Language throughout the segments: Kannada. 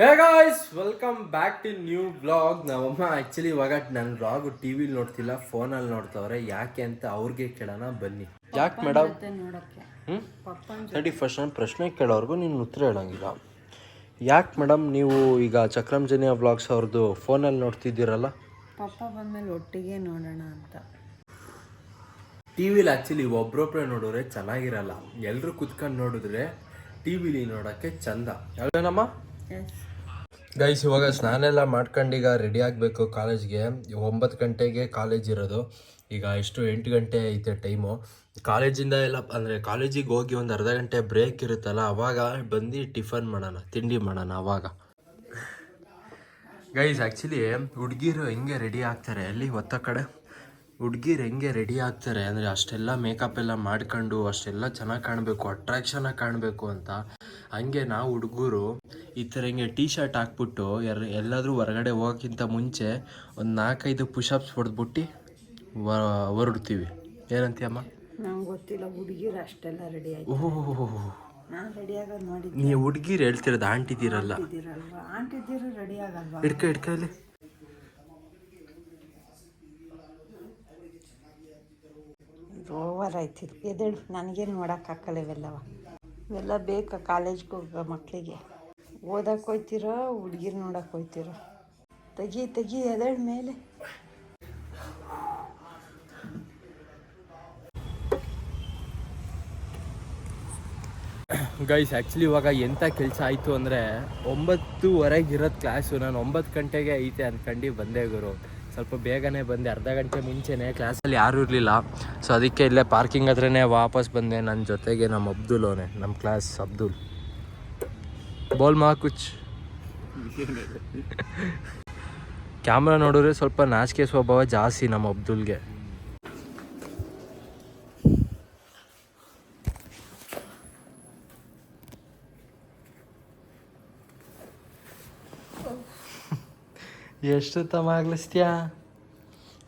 Hey guys welcome back to new blog ನಮ್ಮಮ್ಮ ಆ್ಯಕ್ಚುಲಿ ಇವಾಗ ನನ್ನ ಬ್ಲಾಗ್ ಟಿ ವಿಲಿ ನೋಡ್ತಿಲ್ಲ ಫೋನಲ್ಲಿ ನೋಡ್ತಾವ್ರೆ. ಯಾಕೆ ಅಂತ ಅವ್ರಿಗೆ ಕೇಳೋಣ ಬನ್ನಿ. ಯಾಕೆ ಮೇಡಮ್ ಹ್ಞೂ ತರ್ಟಿ ಫಸ್ಟ್ ನಾನು ಪ್ರಶ್ನೆ ಕೇಳೋರ್ಗು ನೀನು ಉತ್ತರ ಹೇಳೋಂಗಿಲ್ಲ. ಯಾಕೆ ಮೇಡಮ್ ನೀವು ಈಗ ಚಕ್ರಂಜನಿಯ ಬ್ಲಾಗ್ಸ್ ಅವ್ರದ್ದು ಫೋನಲ್ಲಿ ನೋಡ್ತಿದ್ದೀರಲ್ಲ? ಪಪ್ಪ ಬಂದಮೇಲೆ ಒಟ್ಟಿಗೆ ನೋಡೋಣ ಅಂತ. ಟಿ ವಿಲಿ ಆ್ಯಕ್ಚುಲಿ ಒಬ್ರೊಬ್ರೆ ನೋಡಿದ್ರೆ ಚೆನ್ನಾಗಿರಲ್ಲ. ಎಲ್ಲರೂ ಕುತ್ಕೊಂಡು ನೋಡಿದ್ರೆ ಟಿ ವಿಲಿ ನೋಡೋಕ್ಕೆ ಚಂದ. ಅಲ್ವೇನಮ್ಮ ಗೈಸ್ ಇವಾಗ ಸ್ನಾನ ಎಲ್ಲ ಮಾಡ್ಕೊಂಡು ಈಗ ರೆಡಿ ಆಗಬೇಕು ಕಾಲೇಜ್ಗೆ ಒಂಬತ್ತು ಗಂಟೆಗೆ ಕಾಲೇಜ್ ಇರೋದು. ಈಗ ಎಷ್ಟು ಎಂಟು ಗಂಟೆ ಐತೆ ಟೈಮು ಕಾಲೇಜಿಂದ ಎಲ್ಲ, ಅಂದರೆ ಕಾಲೇಜಿಗೆ ಹೋಗಿ ಒಂದು ಅರ್ಧ ಗಂಟೆ ಬ್ರೇಕ್ ಇರುತ್ತಲ್ಲ, ಅವಾಗ ಬಂದು ಟಿಫನ್ ಮಾಡೋಣ, ತಿಂಡಿ ಮಾಡೋಣ ಅವಾಗ. ಗೈಸ್ ಆ್ಯಕ್ಚುಲಿ ಹುಡುಗಿರು ಹೆಂಗೆ ರೆಡಿ ಆಗ್ತಾರೆ? ಅಲ್ಲಿ ಒತ್ತ ಕಡೆ? ಹುಡುಗಿರು ಹೆಂಗೆ ರೆಡಿ ಆಗ್ತಾರೆ ಅಂದರೆ ಅಷ್ಟೆಲ್ಲ ಮೇಕಪ್ ಎಲ್ಲ ಮಾಡ್ಕೊಂಡು ಅಷ್ಟೆಲ್ಲ ಚೆನ್ನಾಗಿ ಕಾಣಬೇಕು ಅಟ್ರಾಕ್ಷನಾಗಿ ಕಾಣಬೇಕು ಅಂತ ಹಂಗೆ ನಾವು ಹುಡುಗರು ಈ ಥರ ಹಿಂಗೆ ಟೀ ಶರ್ಟ್ ಹಾಕ್ಬಿಟ್ಟು ಎರ್ ಎಲ್ಲಾದರೂ ಹೊರಗಡೆ ಹೋಗೋಕ್ಕಿಂತ ಮುಂಚೆ ಒಂದು ನಾಲ್ಕೈದು ಪುಷಪ್ಸ್ ಹೊಡೆದ್ಬಿಟ್ಟು ಹೊರಡ್ತೀವಿ. ಏನಂತೀಯಮ್ಮ ನಂಗೆ ಗೊತ್ತಿಲ್ಲ ಹುಡುಗಿರು ಅಷ್ಟೆಲ್ಲ ರೆಡಿ ಆಯ್ತು? ಓಹ್ ನಾನು ರೆಡಿ ಆಗೋದು ನೀವು ಹುಡುಗಿರು ಹೇಳ್ತಿರೋದು ಆಂಟಿದ್ದೀರಲ್ಲ ಆಂಟಿದ್ದೀರು ರೆಡಿ ಆಗಲ್ವಾ? ಹಿಡ್ಕ ಹಿಡ್ಕ ಇಲ್ಲಿ ಇದು ಓವರ್ ಆಯ್ತು ಇದು ಎದೇಳು ನನಗೇನು ನೋಡೋಕ್ಕಾಗಲ್ಲ ಇವೆಲ್ಲವ. ಇವೆಲ್ಲ ಬೇಕಾ ಕಾಲೇಜ್ಗೆ ಹೋಗೋ ಮಕ್ಕಳಿಗೆ ಓದಕ್ಕೆ ಹೋಯ್ತಿರೋ, ಹುಡುಗಿರು ನೋಡಕ್ಕೆ ಹೋಯ್ತಿರೋ. ತೆಗಿ ತೆಗಿ ಎದೇಳು ಮೇಲೆ. ಗೈಸ್ ಆ್ಯಕ್ಚುಲಿ ಇವಾಗ ಎಂಥ ಕೆಲಸ ಆಯಿತು ಅಂದರೆ ಒಂಬತ್ತುವರೆಗೆ ಇರೋದು ಕ್ಲಾಸು ನಾನು ಒಂಬತ್ತು ಗಂಟೆಗೆ ಐತೆ ಅಂದ್ಕೊಂಡು ಬಂದೆ ಗುರು. ಸ್ವಲ್ಪ ಬೇಗನೆ ಬಂದೆ, ಅರ್ಧ ಗಂಟೆ ಮುಂಚೆನೆ ಕ್ಲಾಸಲ್ಲಿ ಯಾರೂ ಇರಲಿಲ್ಲ. ಸೊ ಅದಕ್ಕೆ ಇಲ್ಲೇ ಪಾರ್ಕಿಂಗ್ ಹತ್ರನೇ ವಾಪಸ್ ಬಂದೆ ನನ್ನ ಜೊತೆಗೆ ನಮ್ಮ ಅಬ್ದುಲ್ ಅವನೇ ನಮ್ಮ ಕ್ಲಾಸ್ ಅಬ್ದುಲ್. ಬೋಲ್ ಮಾ ಕುಚ್ ಕ್ಯಾಮ್ರಾ ನೋಡಿದ್ರೆ ಸ್ವಲ್ಪ ನಾಚಿಕೆ ಸ್ವಭಾವ ಜಾಸ್ತಿ ನಮ್ಮ ಅಬ್ದುಲ್ಗೆ. ಎಷ್ಟು ತಮ್ಮ ಆಗ್ಲಿಸ್ತೀಯಾ?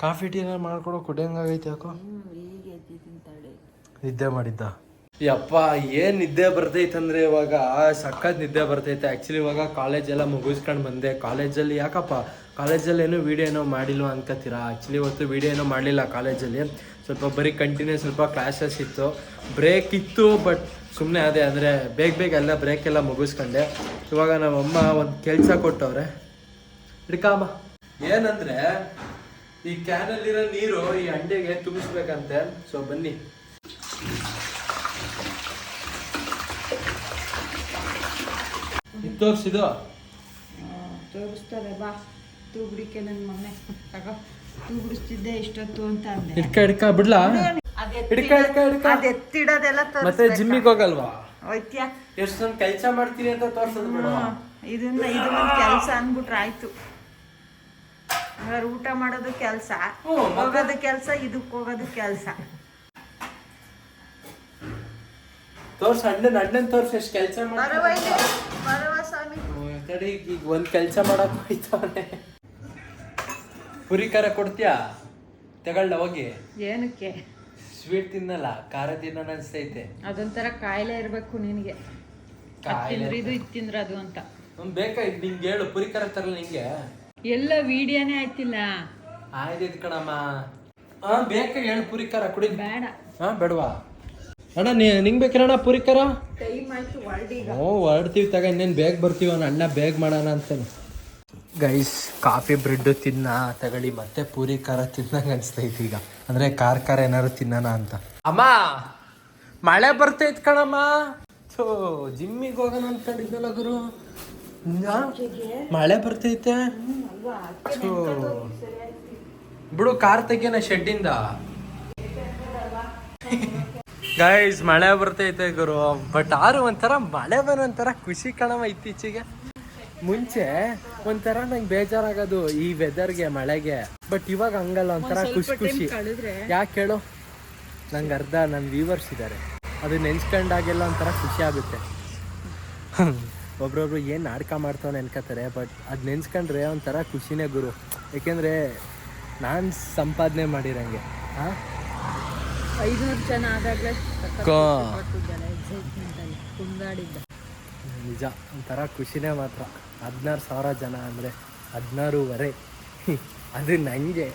ಕಾಫಿ ಟೀನ ಮಾಡ್ಕೊಡೋ ಕುಡಿಯಂಗಾಗೈತೆ ಯಾಕೋ? ನಿದ್ದೆ ಮಾಡಿದ್ದ. ಯಪ್ಪ ಏನ್ ನಿದ್ದೆ ಬರ್ತೈತಂದ್ರೆ ಇವಾಗ ಸಖತ್ ನಿದ್ದೆ ಬರ್ತೈತೆ. ಆ್ಯಕ್ಚುಲಿ ಇವಾಗ ಕಾಲೇಜ್ ಎಲ್ಲ ಮುಗಿಸ್ಕೊಂಡು ಬಂದೆ. ಕಾಲೇಜಲ್ಲಿ ಯಾಕಪ್ಪ ಕಾಲೇಜಲ್ಲಿ ಏನು ವಿಡಿಯೋ ಏನೋ ಮಾಡಿಲ್ವ ಅನ್ಕೋತೀರಾ ಆ್ಯಕ್ಚುಲಿ ಇವತ್ತು ವಿಡಿಯೋ ಏನೋ ಮಾಡಲಿಲ್ಲ ಕಾಲೇಜಲ್ಲಿ ಸ್ವಲ್ಪ ಬರೀ ಕಂಟಿನ್ಯೂ ಸ್ವಲ್ಪ ಕ್ಲಾಸಸ್ ಇತ್ತು. ಬ್ರೇಕ್ ಇತ್ತು ಬಟ್ ಸುಮ್ಮನೆ ಅದೇ ಅಂದರೆ ಬೇಗ ಬೇಗ ಎಲ್ಲ ಬ್ರೇಕ್ ಎಲ್ಲ ಮುಗಿಸ್ಕೊಂಡೆ. ಇವಾಗ ನಮ್ಮಮ್ಮ ಒಂದು ಕೆಲಸ ಕೊಟ್ಟವ್ರೆ. ಹಿಡ್ಕಾಮ ಏನಂದ್ರೆ ಈ ಕ್ಯಾನಲ್ಲಿರೋ ನೀರು ಈ ಅಂಡೆಗೆ ತುಂಬಿಸ್ಬೇಕಂತೆ. ಸೊ ಬನ್ನಿ. ತೋರಿಸಿದು? ತೋರಿಸ್ತಾರೆ. ಬಾ ತೂಗುಡಿಕೆ ನನ್ನ ಮೊನ್ನೆ ತಗೋ. ತೂಗುಡಿಸ್ತಿದ್ದೆ ಇಷ್ಟೊತ್ತು ಅಂತ ಅಂದೆ. ಹಿಡ್ಕ ಹಿಡ್ಕ ಬಿಡ್ಲಾ? ಹಿಡ್ಕ ಹಿಡ್ಕ ಹಿಡ್ಕ. ಅದು ಎತ್ತಿಡೋದೆಲ್ಲ ಮತ್ತೆ ಜಿಮ್ಮಿಗೆ ಹೋಗಲ್ವಾ? ಹೋಯ್ತ್ಯಾ? ಎಷ್ಟೊಂದು ಕೆಲಸ ಮಾಡ್ತೀನಿ ಅಂತ ತೋರ್ಸೋದು ಬಿಡು. ಇದನ್ನ ಇದು ಒಂದು ಕೆಲಸ ಅಂದ್ಬಿಟ್ರೆ ಆಯ್ತು. ಹಂಗಾರೆ ಊಟ ಮಾಡೋದು ಕೆಲಸ ಹೋಗೋದು ಕೆಲಸ ಇದಕ್ಕೆ ಹೋಗೋದು ಕೆಲಸ. ತೋರ್ಸ ಅಣ್ಣನ್ ಅಣ್ಣನ್ ತೋರ್ಸ ಎಷ್ಟು ಕೆಲಸ ಮಾಡಿ ಈಗ ಒಂದ್ ಕೆಲಸ ಮಾಡಕ್ ಹೋಯ್ತವನೆ. ಪುರಿ ಖಾರ ಕೊಡ್ತೀಯಾ? ತಗೊಳ್ಳ ಹೋಗಿ. ಏನಕ್ಕೆ? ಸ್ವೀಟ್ ತಿನ್ನಲ್ಲ ಖಾರ ತಿನ್ನೋಣ ಅನ್ಸ್ತೈತೆ. ಅದೊಂಥರ ಕಾಯಿಲೆ ಇರಬೇಕು ನಿನಗೆ. ಕಾಯಿಲೆ ಇದು ಇದು ತಿಂದ್ರೆ ಅದು ಅಂತ. ಒಂದು ಬೇಕಾ ನಿಂಗೆ ಹೇಳು ಪುರಿ ಖಾರ ತರಲ್ಲ ನಿಂಗೆ. ಎಲ್ಲ ವಿಡಿಯೋನೇ ಆಯ್ತಿಲ್ಲ. ಆಯ್ತು ಕಣಮ್ಮ. ಹಾ ಬೇಕಾ ಹೇಳು ಪುರಿಕಾರ ಕುಡಿ. ಬೇಡ. ಹಾ ಬೇಡವಾ? ಅಣ್ಣ ನೀ ನಿಂಗೆ ಬೇಕಿರಣ್ಣ ಪುರಿಕಾರ ಓ ಹೊರಡ್ತೀವಿ ತಗ ಇನ್ನೇನು ಬೇಗ ಬರ್ತೀವಿ ಅವ್ನ ಅಣ್ಣ ಬೇಗ ಮಾಡೋಣ ಅಂತಾನೆ ಗೈಸ್ ಕಾಫಿ ಬ್ರೆಡ್ ತಿನ್ನ ತಗೊಳ್ಳಿ. ಮತ್ತೆ ಪೂರಿ ಖಾರ ತಿನ್ನಂಗೆ ಅನಿಸ್ತೈತಿ ಈಗ. ಅಂದ್ರೆ ಖಾರ ಖಾರ ಏನಾರು ತಿನ್ನೋಣ ಅಂತ. ಅಮ್ಮ ಮಳೆ ಬರ್ತೈತ್ ಕಣಮ್ಮ. ಥೋ ಜಿಮ್ಮಿಗೆ ಹೋಗೋಣ ಅನ್ಕೊಂಡಿದ್ನಲ್ಲ ಗುರು? ಮಳೆ ಬರ್ತೈತೆ. ಬಿಡು ಕಾರ್ ತೆಗಿಯೋಣ ಶೆಡ್ಡಿಂದ. ಗೈಸ್ ಮಳೆ ಬರ್ತೈತೆ ಗುರು. ಬಟ್ ಆರು ಒಂಥರ ಮಳೆ ಬರೋ ಒಂಥರ ಖುಷಿ ಕಣವ ಇತ್ತೀಚೆಗೆ. ಮುಂಚೆ ಒಂಥರ ನಂಗೆ ಬೇಜಾರಾಗೋದು ಈ ವೆದರ್ಗೆ ಮಳೆಗೆ. ಬಟ್ ಇವಾಗ ಹಂಗಲ್ಲ ಒಂಥರ ಖುಷಿ ಖುಷಿ. ಕಳೆದ್ರೆ. ಯಾಕೆ ಹೇಳು ನಂಗೆ ಅರ್ಧ ನನ್ನ ವ್ಯೂವರ್ಸ್ ಇದ್ದಾರೆ ಅದು ನೆನ್ಸ್ಕೊಂಡಾಗೆಲ್ಲ ಒಂಥರ ಖುಷಿ ಆಗುತ್ತೆ. ಒಬ್ರೊಬ್ರು ಏನು ನಾಟಕ ಮಾಡ್ತಾವೆ ನೆನ್ಕೋತಾರೆ ಬಟ್ ಅದು ನೆನ್ಸ್ಕೊಂಡ್ರೆ ಒಂಥರ ಖುಷಿನೇ ಗುರು. ಏಕೆಂದರೆ ನಾನು ಸಂಪಾದನೆ ಮಾಡಿರಂಗೆ. ಹಾಂ ಐನೂರು ಜನ ಆದಾಗಲೇ ಕುಂದಾಡಿದ್ದ ನಿಜ ಒಂಥರ ಖುಷಿನೇ ಮಾತ್ರ. ಹದಿನಾರು ಸಾವಿರ ಜನ ಅಂದರೆ ಹದಿನಾರೂವರೆ. ಅದು ನನಗೆ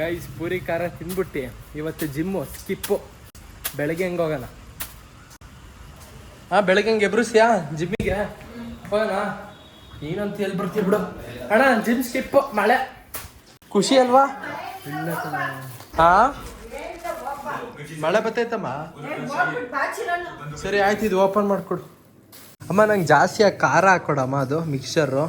ಗೈಸ್ ಪೂರಿ ಖಾರ ತಿಂದ್ಬಿಟ್ಟು ಇವತ್ತು ಜಿಮ್ಮು ಸ್ಕಿಪ್ಪು. ಬೆಳಗ್ಗೆ ಹೆಂಗೆ ಹೋಗೋಣ ಹಾಂ ಬೆಳಗ್ಗೆ ಹಂಗೆ ಎಬ್ರಿಸ್ಯಾ? ಜಿಮ್ಮಿಗೆ? ಹೋಗೋಣ ಏನಂತ ಎಲ್ಲಿ ಬರ್ತೀಯ ಬಿಡು. ಅಣ್ಣ ಜಿಮ್ ಸ್ಕಿಪ್ ಮಳೆ. ಖುಷಿ ಅಲ್ವಾ? ಹಾ? ಮಳೆ ಬತ್ತೈತಮ್ಮ? ಸರಿ ಆಯ್ತು ಇದು ಓಪನ್ ಮಾಡ್ಕೊಡು. ಅಮ್ಮ ನಂಗೆ ಜಾಸ್ತಿ ಆಗಿ ಖಾರ ಹಾಕೊಡಮ್ಮ ಅದು ಮಿಕ್ಸರು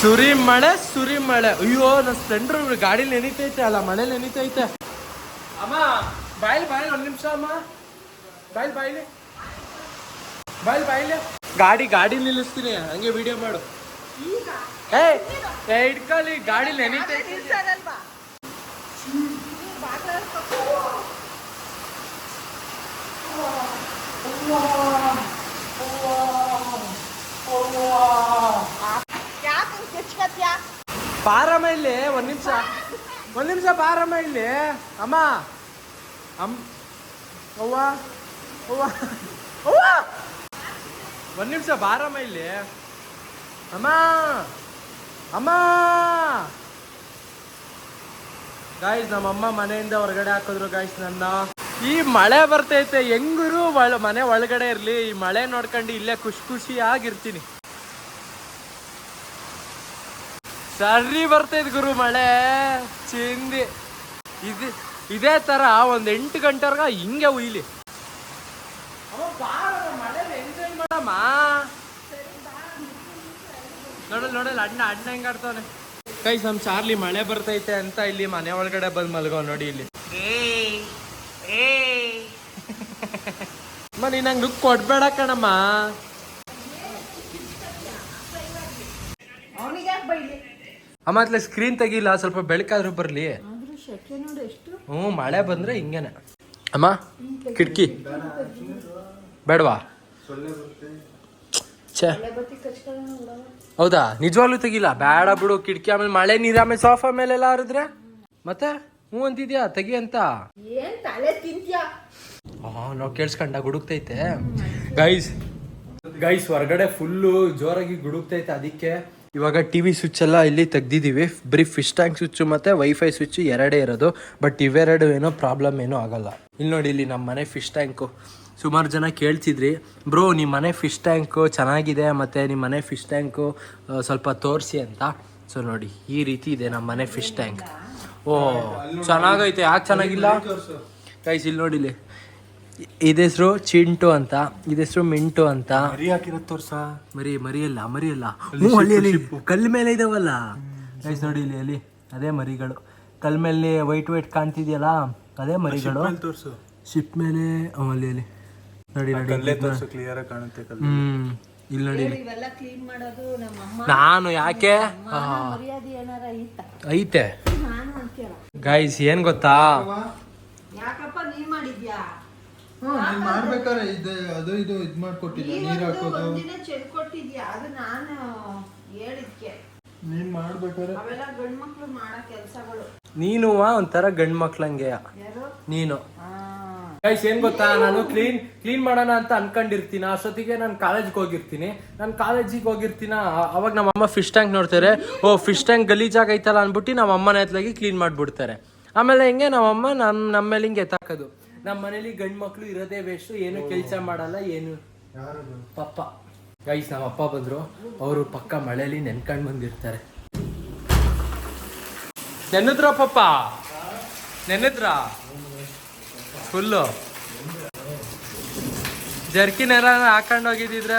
ಸುರಿ ಮಳೆ ಸುರಿ ಮಳೆ ಅಯ್ಯೋ ನನ್ನ ಸ್ಪ್ಲೆಂಡರ್ ಗಾಡಿ ನೆನಿತೈತೆ ಅಲ್ಲ ಮಳೆ ನೆನಿತೈತೆ. ಅಮ್ಮ ಬಾಯ್ಲಿ ಬಾಯ್ಲಿ ಒಂದು ನಿಮಿಷ ಅಮ್ಮ. ಬಾಯ್ಲಿ ಬಾಯ್ಲಿ. ಬಾಯ್ಲಿ ಬಾಯ್ಲಿ. ಗಾಡಿ ಗಾಡಿ ನಿಲ್ಲಿಸ್ತೀನಿ. ಹಂಗೆ ವಿಡಿಯೋ ಮಾಡು. ಏ ಏ ಇಟ್ಕೊಳ್ಳಿ ಗಾಡಿ ನೆನಿತೈತೆ. ಬಾರಮ್ಮ ಇಲ್ಲಿ ಒಂದ್ ನಿಮಿಷ. ಒಂದ್ ನಿಮಿಷ ಪಾರಮ್ಮ ಇಲ್ಲಿ ಅಮ್ಮ. ಅಮ್ಮ ಅವ್ವ. ಅವ್ವ. ಅವ್ವ. ಒಂದ್ ನಿಮಿಷ ಬಾರಮ್ಮ ಇಲ್ಲಿ ಅಮ್ಮ. ಅಮ್ಮ. ಗಾಯ್ಸ್ ನಮ್ಮ ಅಮ್ಮ ಮನೆಯಿಂದ ಹೊರಗಡೆ ಹಾಕಿದ್ರು ಗಾಯ್ಸ್ ನನ್ನ. ಈ ಮಳೆ ಬರ್ತೈತೆ, ಹೆಂಗರು ಮನೆ ಒಳಗಡೆ ಇರ್ಲಿ. ಈ ಮಳೆ ನೋಡ್ಕೊಂಡು ಇಲ್ಲೇ ಖುಷಿ ಖುಷಿಯಾಗಿರ್ತೀನಿ. ಸರಿ ಬರ್ತೈತೆ ಗುರು ಮಳೆ. ಚಿಂದಿ. ಇದು ಇದೇ ತರ ಒಂದ್ ಎಂಟು ಗಂಟೆವರ್ಗ ಹಿಂಗೆ ಉಯ್ಲಿ. ಮಾಡಮ್ಮ. ನೋಡಲ್ ನೋಡಲ್ ಅಣ್ಣ ಅಣ್ಣ ಹೆಂಗ್ ಆಡ್ತಾವನೆ. ಕೈ ನಮ್ ಚಾರ್ಲಿ ಮಳೆ ಬರ್ತೈತೆ ಅಂತ ಇಲ್ಲಿ ಮನೆ ಒಳಗಡೆ ಬಂದ್ ಮಲ್ಗೋ ನೋಡಿ ಇಲ್ಲಿ. ಅಮ್ಮ ನೀನ್ ನಂಗೆ ಲುಕ್ ಕೊಡ್ಬೇಡ ಕಣಮ್ಮ. ಅಮ್ಮ ಅತ್ಲೆ ಸ್ಕ್ರೀನ್ ತೆಗಿಲ್ಲ ಸ್ವಲ್ಪ ಬೆಳಕಾದ್ರೂ ಬರ್ಲಿ. ಹ್ಞೂ ಮಳೆ ಬಂದ್ರೆ ಹಿಂಗೇನೆ. ಅಮ್ಮ ಕಿಟಕಿ. ಬೇಡವಾ? ಛೇ. ಹೌದಾ? ನಿಜವಾಗ್ಲೂ ತೆಗಿಲ್ಲ ಬೇಡ ಬಿಡು ಕಿಟಕಿ ಆಮೇಲೆ ಮಳೆ ನೀರು ಆಮೇಲೆ ಸೋಫಾ ಮೇಲೆಲ್ಲ ಹರಿದ್ರೆ ಮತ್ತೆ? ಹ್ಞೂ ಅಂತಿದ್ಯಾ ತೆಗಿ ಅಂತ. ನಾವು ಕೇಳಿಸ್ಕೊಂಡ ಗುಡುಕ್ತೈತೆ ಗೈಸ್ ಗೈಸ್ ಹೊರಗಡೆ ಫುಲ್ಲು ಜೋರಾಗಿ ಗುಡುಕ್ತೈತೆ ಅದಕ್ಕೆ. ಇವಾಗ ಟಿ ವಿ ಸ್ವಿಚ್ ಎಲ್ಲ ಇಲ್ಲಿ ತೆಗ್ದಿದ್ದೀವಿ. ಬರೀ ಫಿಶ್ ಟ್ಯಾಂಕ್ ಸ್ವಿಚ್ ಮತ್ತೆ ವೈಫೈ ಸ್ವಿಚ್ ಎರಡೇ ಇರೋದು. ಬಟ್ ಇವೆರಡು ಏನೋ ಪ್ರಾಬ್ಲಮ್ ಏನೂ ಆಗಲ್ಲ. ಇಲ್ಲಿ ನೋಡಿ ಇಲ್ಲಿ ನಮ್ಮ ಮನೆ ಫಿಶ್ ಟ್ಯಾಂಕು ಸುಮಾರು ಜನ ಕೇಳ್ತಿದ್ರಿ. ಬ್ರೋ ನಿಮ್ಮ ಮನೆ ಫಿಶ್ ಟ್ಯಾಂಕು ಚೆನ್ನಾಗಿದೆ ಮತ್ತು ನಿಮ್ಮ ಮನೆ ಫಿಶ್ ಟ್ಯಾಂಕು ಸ್ವಲ್ಪ ತೋರಿಸಿ ಅಂತ. ಸೊ ನೋಡಿ, ಈ ರೀತಿ ಇದೆ ನಮ್ಮ ಮನೆ ಫಿಶ್ ಟ್ಯಾಂಕ್ ಓ, ಚೆನ್ನಾಗೈತೆ. ಯಾಕೆ ಚೆನ್ನಾಗಿಲ್ಲ? ಕೈಸ್ ಇಲ್ಲಿ ನೋಡಿ ಇಲ್ಲಿ ಇದ ಹೆಸರು ಚಿಂಟು ಅಂತ ಇದ ಹೆಸರು ಮಿಂಟು ಅಂತ. ಮರಿ ಹಾಕಿರೋ ತೋರ್ಸ. ಮರಿ ಮರಿಯಲ್ಲ ಮರಿಯಲ್ಲ. ಹ್ಞೂ ಅಲ್ಲಿ ಅಲ್ಲಿ ಕಲ್ ಮೇಲೆ ಇದಾವಲ್ಲ? ಗೈಸ್ ನೋಡಿ ಇಲ್ಲಿ ಅಲ್ಲಿ ಅದೇ ಮರಿಗಳು. ಕಲ್ ಮೇಲೆ ವೈಟ್ ವೈಟ್ ಕಾಣ್ತಿದ್ಯಲ್ಲ ಅದೇ ಮರಿಗಳು. ತೋರ್ಸು. ಶಿಪ್ ಮೇಲೆ ಅಲ್ಲಿ ಅಲ್ಲಿ. ನೋಡಿ ನೋಡಿ ಕಲ್ಲೇ ತೋರ್ಸು ಕ್ಲಿಯರ್ ಆಗಿ ಕಾಣುತ್ತೆ ಹ್ಮ್ ಇಲ್ಲಿ ನೋಡಿ ಇವೆಲ್ಲ ಕ್ಲೀನ್ ಮಾಡೋದು ನಮ್ಮ ಅಮ್ಮ ನಾನು ಯಾಕೆ? ಮರ್ಯಾದೆ ಏನಾರ ಐತ? ಐತೆ. ನಾನು ಅಂತೀರ ಗೈಸ್ ಏನ್ ಗೊತ್ತಾ? ನೀನ್ ಮಾಡ್ಬೇಕಾರೆ ಇದು ಅದು ಇದು ನೀರ್ ಹಾಕೋದು? ಒಂದಿನ ಅದು ನಾನು ಹೇಳಿದ್ಕೆ. ನೀನ್ ಮಾಡ್ಬೇಕಾದ್ರೆ ಅವೆಲ್ಲ ಗಂಡ್ ಮಕ್ಳು ಮಾಡೋ ಕೆಲ್ಸಗಳು. ನೀನು ಒಂಥರ ಗಂಡ್ ಮಕ್ಳಂಗೆ ಯಾರು? ನೀನು. ಗೈಸ್ ಏನ್ ಗೊತ್ತಾ? ನಾನು ಕ್ಲೀನ್ ಕ್ಲೀನ್ ಮಾಡೋಣ ಅಂತ ಅನ್ಕೊಂಡಿರ್ತೀನಿ. ಅಷ್ಟೊತ್ತಿಗೆ ನಾನು ಕಾಲೇಜ್ಗೆ ಹೋಗಿರ್ತೀನಿ. ನಾನು ಕಾಲೇಜಿಗೆ ಹೋಗಿರ್ತೀನ? ಅವಾಗ ನಮ್ಮ ಅಮ್ಮ ಫಿಶ್ ಟ್ಯಾಂಕ್ ನೋಡ್ತಾರೆ. ಓ ಫಿಶ್ ಟ್ಯಾಂಕ್ ಗಲೀಜಾಗೈತಲ್ಲ ಅಂದ್ಬಿಟ್ಟು ನಮ್ಮ ಅಮ್ಮನ ಹತ್ಲಾಗಿ ಕ್ಲೀನ್ ಮಾಡಿಬಿಡ್ತಾರೆ. ಆಮೇಲೆ ಹಿಂಗೆ ನಮ್ಮಮ್ಮ ನಮ್ಮ ನಮ್ಮ ಮೇಲೆ ಹಿಂಗೆ ಎತ್ತಾಕೋದು? ನಮ್ಮ ಮನೇಲಿ ಗಂಡ್ ಮಕ್ಳು ಇರೋದೇ ವೇಸ್ಟು ಏನು ಕೆಲಸ ಮಾಡಲ್ಲ ಏನು? ಪಪ್ಪ. ಗೈಸ್ ನಮ್ಮ ಅಪ್ಪ ಬಂದ್ರು. ಅವರು ಪಕ್ಕ ಮಳೆಯಲ್ಲಿ ನೆನ್ಕೊಂಡು ಬಂದಿರ್ತಾರೆ. ನೆನದ್ರ ಪಪ್ಪ? ನೆನದ್ರ ಫುಲ್ಲು ಜರ್ಕಿನ್ ಏನಾರ ಹಾಕೊಂಡು ಹೋಗಿದ್ದಿದ್ರೆ?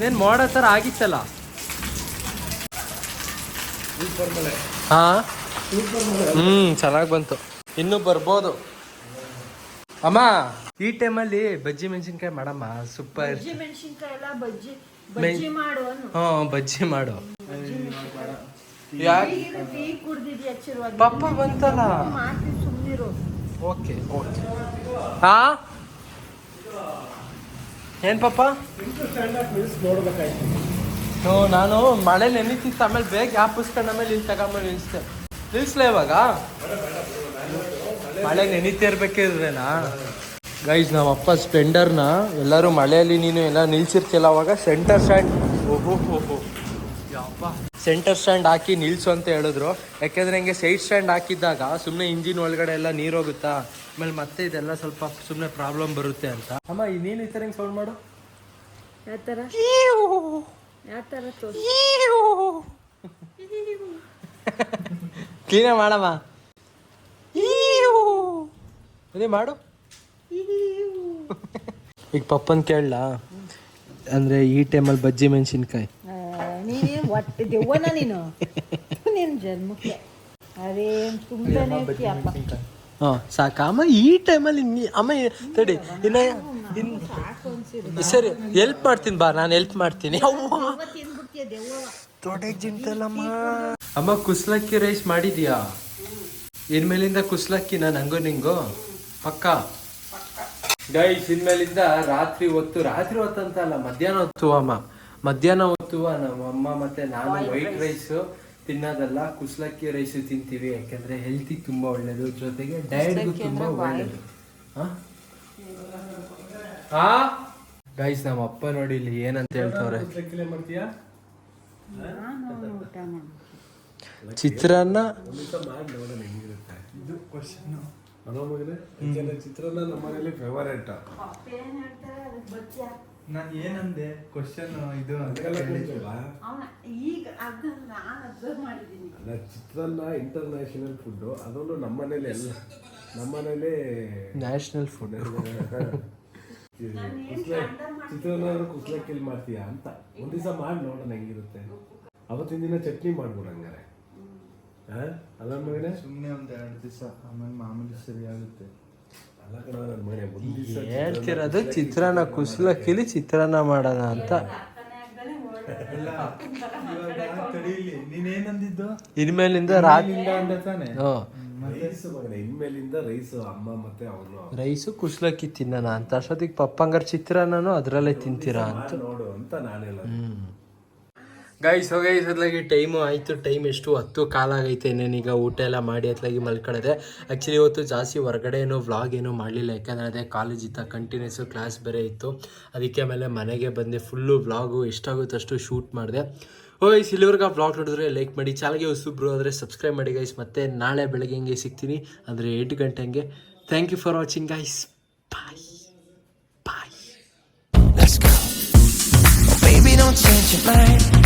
ನೀನ್ ಮಾಡೋ ಥರ ಆಗಿತ್ತಲ್ಲ? ಹಾ? ಹ್ಮ್ ಚೆನ್ನಾಗಿ ಬಂತು. ಇನ್ನು ಬರ್ಬೋದು. ಅಮ್ಮ ಈ ಟೈಮಲ್ಲಿ ಬಜ್ಜಿ ಮೆಣಸಿನ್ಕಾಯಿ ಮಾಡಮ್ಮ ಸೂಪರ್ ಬಜ್ಜಿ ಎಲ್ಲ ಬಜ್ಜಿ ಮಾಡು ಪಪ್ಪ ಬಂತಲ್ಲ. Okay okay. ಹಾ ಏನ್ ಪಪ್ಪ ನಾನು ಮಳೆ ನೆನಿತಿತ್ತು ಆಮೇಲೆ ಬೇಗ ಯಾಪಿಸ್ಕೊಂಡು ಆಮೇಲೆ ಇಲ್ಲಿ ತಗೊಂಬ ನಿಲ್ಸ್ತೆ ನಿಲ್ಸ್ಲೇ ಇವಾಗ? ಮಳೆ ನೆನಿತಿರ್ಬೇಕಿದ್ರೇನಾ ಗೈಸ್ ನಮ್ಮ ಅಪ್ಪ ಸ್ಪ್ಲೆಂಡರ್ನ ಎಲ್ಲರೂ ಮಳೆಯಲ್ಲಿ ನೀನು ಎಲ್ಲ ನಿಲ್ಸಿರ್ತಿಲ್ಲ ಅವಾಗ ಸೆಂಟರ್ ಸ್ಟ್ಯಾಂಡ್ ಓಹೋ ಓಹೋ ಯಪ್ಪ. ಸೆಂಟರ್ ಸ್ಟ್ಯಾಂಡ್ ಹಾಕಿ ನಿಲ್ಸು ಅಂತ ಹೇಳಿದ್ರು. ಯಾಕೆಂದ್ರೆ ಹಿಂಗೆ ಸೈಡ್ ಸ್ಟ್ಯಾಂಡ್ ಹಾಕಿದ್ದಾಗ ಸುಮ್ಮನೆ ಇಂಜಿನ್ ಒಳಗಡೆ ಎಲ್ಲ ನೀರು ಹೋಗುತ್ತಾ? ಆಮೇಲೆ ಮತ್ತೆ ಇದೆಲ್ಲ ಸ್ವಲ್ಪ ಸುಮ್ಮನೆ ಪ್ರಾಬ್ಲಮ್ ಬರುತ್ತೆ ಅಂತ. ಅಮ್ಮ ನೀನು ಈ ಥರ ಹಿಂಗೆ ಸೌಂಡ್ ಮಾಡು? ಯಾವ ಥರ ಯಾವ ಥರ ಕ್ಲೀನೇ ಮಾಡಮ್ಮ. ಅದೇ ಮಾಡು. ಈಗ ಪಪ್ಪನ್ ಕೇಳಲ ಅಂದ್ರೆ ಈ ಟೈಮಲ್ಲಿ ಬಜ್ಜಿ ಮೆಣಸಿನ್ಕಾಯಿ. ನೀನು ಒಟ್ಟು ದೆವ್ವನ ನೀನು. ನಿನ್ನ ಜನ್ಮಕ್ಕೆ. ಅದೇ ತುಂಬಾನೇ ಇರ್ತೀಯಪ್ಪ ಹಾ ಸಾಕ. ಅಮ್ಮ ಈ ಟೈಮಲ್ಲಿ ನೀ ಅಮ್ಮ ತಡಿ ಇನ್ನ ಇನ್ ಸರಿ ಹೆಲ್ಪ್ ಮಾಡ್ತೀನಿ ಬಾ ನಾನು ಹೆಲ್ಪ್ ಮಾಡ್ತೀನಿ. ತೊಡೆ ಜಿಂಟಲ್ಲಮ್ಮ ಅಮ್ಮ ಕುಸ್ಲಕ್ಕಿ ರೈಸ್ ಮಾಡಿದ್ಯಾ? ಇನ್ಮೇಲಿಂದ ಕುಸ್ಲಕ್ಕಿನ ನಂಗು ನಿಂಗು. ಪಕ್ಕ. ಗೈಸ್ ಇನ್ಮೇಲಿಂದ ರಾತ್ರಿ ಹೊತ್ತು ರಾತ್ರಿ ಹೊತ್ತು ಅಂತ ಅಲ್ಲ ಮಧ್ಯಾಹ್ನ ಹೊತ್ತು ಅಮ್ಮ. ಮಧ್ಯಾಹ್ನ ಹೊತ್ತು ನಮ್ಮ ಅಮ್ಮ ಮತ್ತೆ ನಾನು ವೈಟ್ ರೈಸ್ ತಿನ್ನೋದಲ್ಲ ಕುಸ್ಲಕ್ಕಿ ರೈಸ್ ತಿಂತೀವಿ ಯಾಕಂದ್ರೆ ಹೆಲ್ತಿ ತುಂಬಾ ಒಳ್ಳೇದು ಜೊತೆಗೆ ಡಯಟ್ಗೂ ತುಂಬಾ ಒಳ್ಳೇದು. ಹಾ? ಗೈಸ್ ನಮ್ಮ ಅಪ್ಪ ನೋಡಿ ಇಲ್ಲಿ ಏನಂತ ಹೇಳ್ತವ್ರೆ. ಮಾಡ್ತೀಯಾ? ಊಟ ಮಾಡಿ ಚಿತ್ರಾನ್ನ? ಚಿತ್ರಾನ್ನ ನಮ್ಮ ಮನೇಲಿ ಫೇವರೇಟ್ ನಾನು ಏನಂದೆ? ಕ್ವಶನ್ ಇದು ಅಂತ ಅವನ ಈಗ ನಾನು ಅಬ್ಸರ್ವ್ ಮಾಡಿದ್ದೀನಿ ಚಿತ್ರಾನ್ನ ಇಂಟರ್ನ್ಯಾಷನಲ್ ಫುಡ್ ಅದೊಂದು ನಮ್ಮ ಮನೇಲಿ ಎಲ್ಲ ನಮ್ಮ ಮನೇಲಿ ನ್ಯಾಷನಲ್ ಫುಡ್ ಚಿತ್ರಾನ್ನ ಕುಸ್ಲಕ್ಕಿಲ್ ಮಾಡ್ತೀಯಾ ಅಂತ. ಒಂದ್ ದಿವಸ ಮಾಡಿ ನೋಡೋಣ ಹೆಂಗಿರುತ್ತೆ ಅವತ್ತಿನ ದಿನ ಚಟ್ನಿ ಮಾಡ್ಬೋದು ಹಂಗಾರೆ. ಹಾ? ಅಲ್ಲ ಮಗನೇ? ಸುಮ್ಮನೆ ಒಂದು ಎರಡು ದಿವಸ ಆಮೇಲೆ ಮಾಮೂಲಿ ಸರಿಯಾಗುತ್ತೆ ಹೇಳ್ತಿರೋದು ಚಿತ್ರಾನ್ನ ಕುಸ್ಲಕ್ಕಿಲಿ ಚಿತ್ರಾನ್ನ ಮಾಡೋಣ ಅಂತ. ಇನ್ಮೇಲಿಂದ ಇನ್ಮೇಲಿಂದ ರೈಸು ಅಮ್ಮ ಮತ್ತೆ ಅವನು. ರೈಸು ಕುಸಲಕ್ಕಿ ತಿನ್ನೋಣ ಅಂತ. ಅಷ್ಟೊತ್ತಿಗೆ ಪಪ್ಪಂಗಾರ ಚಿತ್ರಾನ್ನನು ಅದರಲ್ಲೇ ತಿಂತೀರಾ ಅಂತ. ನೋಡು ಅಂತ ನಾನೆಲ್ಲ ಗೈಸ್ ಗೈಸ್ ಅದ್ಲಾಗಿ ಟೈಮು ಆಯಿತು. ಟೈಮ್ ಎಷ್ಟು? ಹತ್ತು ಕಾಲ ಆಗೈತೆ ಇನ್ನೇನೀಗ ಊಟ ಎಲ್ಲ ಮಾಡಿ ಅತ್ಲಾಗಿ ಮಲ್ಕೊಳ್ಳೋದೆ ಆ್ಯಕ್ಚುಲಿ ಇವತ್ತು ಜಾಸ್ತಿ ಹೊರಗಡೆ ಏನು ವ್ಲಾಗ್ ಏನೂ ಮಾಡಲಿಲ್ಲ. ಯಾಕಂದರೆ ಅದೇ ಕಾಲೇಜ್ ಕಂಟಿನ್ಯೂಸು ಕ್ಲಾಸ್ ಬೇರೆ ಇತ್ತು. ಅದಕ್ಕೆ ಆಮೇಲೆ ಮನೆಗೆ ಬಂದೆ. ಫುಲ್ಲು ವ್ಲಾಗು ಎಷ್ಟಾಗುತ್ತೋ ಅಷ್ಟು ಶೂಟ್ ಮಾಡಿದೆ. ಓಯ್ ಇಲ್ಲಿವರೆಗೆ ವ್ಲಾಗ್ ನೋಡಿದ್ರೆ ಲೈಕ್ ಮಾಡಿ. ಚಾನಲ್ಗೆ ಹೊಸಬ್ರು ಆದರೆ ಸಬ್ಸ್ಕ್ರೈಬ್ ಮಾಡಿ ಗೈಸ್ ಮತ್ತೆ ನಾಳೆ ಬೆಳಗ್ಗೆ ಹಂಗೆ ಸಿಗ್ತೀನಿ. ಅಂದರೆ ಎಂಟು ಗಂಟೆ ಹಂಗೆ. Thank you for watching guys bye bye. Baby, don't change your mind.